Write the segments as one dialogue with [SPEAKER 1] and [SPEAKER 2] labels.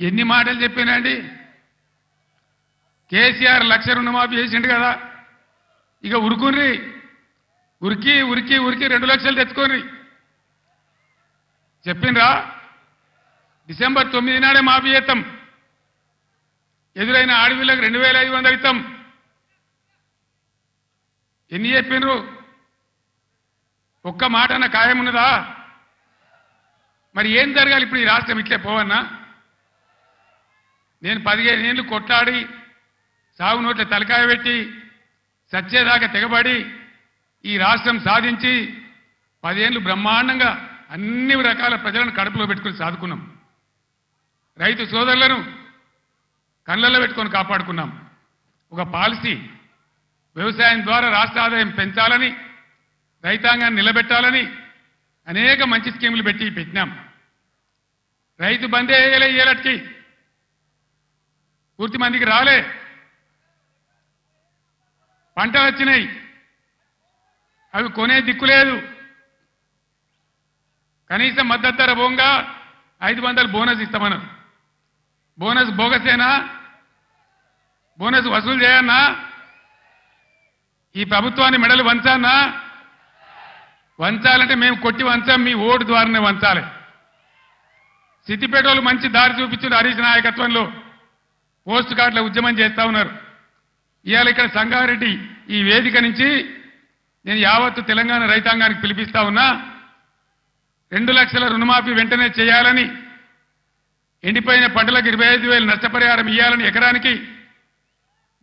[SPEAKER 1] ఎన్ని మాటలు చెప్పానండి కేసీఆర్ లక్ష రుణమాఫీ చేసిండు కదా. ఇక ఉరుకుని ఉరికి ఉరికి ఉరికి రెండు లక్షలు తెచ్చుకొని. చెప్పిండ్రా? డిసెంబర్ తొమ్మిది నాడే మాఫీ చేస్తాం. ఎదురైన ఆడవిళ్ళకి రెండు వేల ఐదు వందలు ఇస్తాం. ఎన్ని చెప్పిండ్రు ఒక్క మాట అన్న ఖాయం ఉన్నదా? మరి ఏం జరగాలి ఇప్పుడు ఈ రాష్ట్రం ఇట్లే పోవన్నా? నేను పదిహేను ఏళ్ళు కొట్లాడి సాగు నోట్ల తలకాయ పెట్టి సచ్చేదాకా తెగబడి ఈ రాష్ట్రం సాధించి పదేళ్ళు బ్రహ్మాండంగా అన్ని రకాల ప్రజలను కడుపులో పెట్టుకుని సాదుకున్నాం. రైతు సోదరులను కళ్ళల్లో పెట్టుకొని కాపాడుకున్నాం. ఒక పాలసీ వ్యవసాయం ద్వారా రాష్ట్ర ఆదాయం పెంచాలని రైతాంగాన్ని నిలబెట్టాలని అనేక మంచి స్కీములు పెట్టి పెట్టినాం. రైతు బందే వేయలే ఏలటికి పూర్తి మందికి రాలే. పంటలు వచ్చినాయి. అవి కొనే దిక్కు లేదు. కనీసం మద్దతు ధర పోగా ఐదు వందలు బోనస్ ఇస్తామన్నారు. బోనస్ బోగసేనా? బోనస్ వసూలు చేయన్నా? ఈ ప్రభుత్వాన్ని మెడలు వంచానా వంచాలంటే మేము కొట్టి వంచాం మీ ఓటు ద్వారానే వంచాలి. సిద్దిపేట మంచి దారి చూపించింది హరీష్ నాయకత్వంలో. పోస్ట్ కార్డుల ఉద్యమం చేస్తా ఉన్నారు. ఇవాళ ఇక్కడ సంగారెడ్డి ఈ వేదిక నుంచి నేను యావత్తు తెలంగాణ రైతాంగానికి పిలిపిస్తా ఉన్నా రెండు లక్షల రుణమాఫీ వెంటనే చేయాలని ఎండిపోయిన పంటలకు ఇరవై ఐదు వేలు నష్టపరిహారం ఇవ్వాలని ఎకరానికి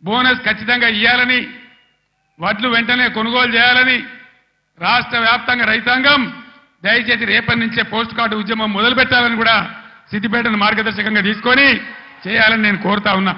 [SPEAKER 1] బోనస్ ఖచ్చితంగా ఇవ్వాలని వడ్లు వెంటనే కొనుగోలు చేయాలని రాష్ట్ర వ్యాప్తంగా రైతాంగం దయచేసి రేపటి నుంచే పోస్ట్ కార్డు ఉద్యమం మొదలు పెట్టాలని కూడా సిద్దిపేటను మార్గదర్శకంగా తీసుకొని చేయాలని నేను కోరుతా ఉన్నా.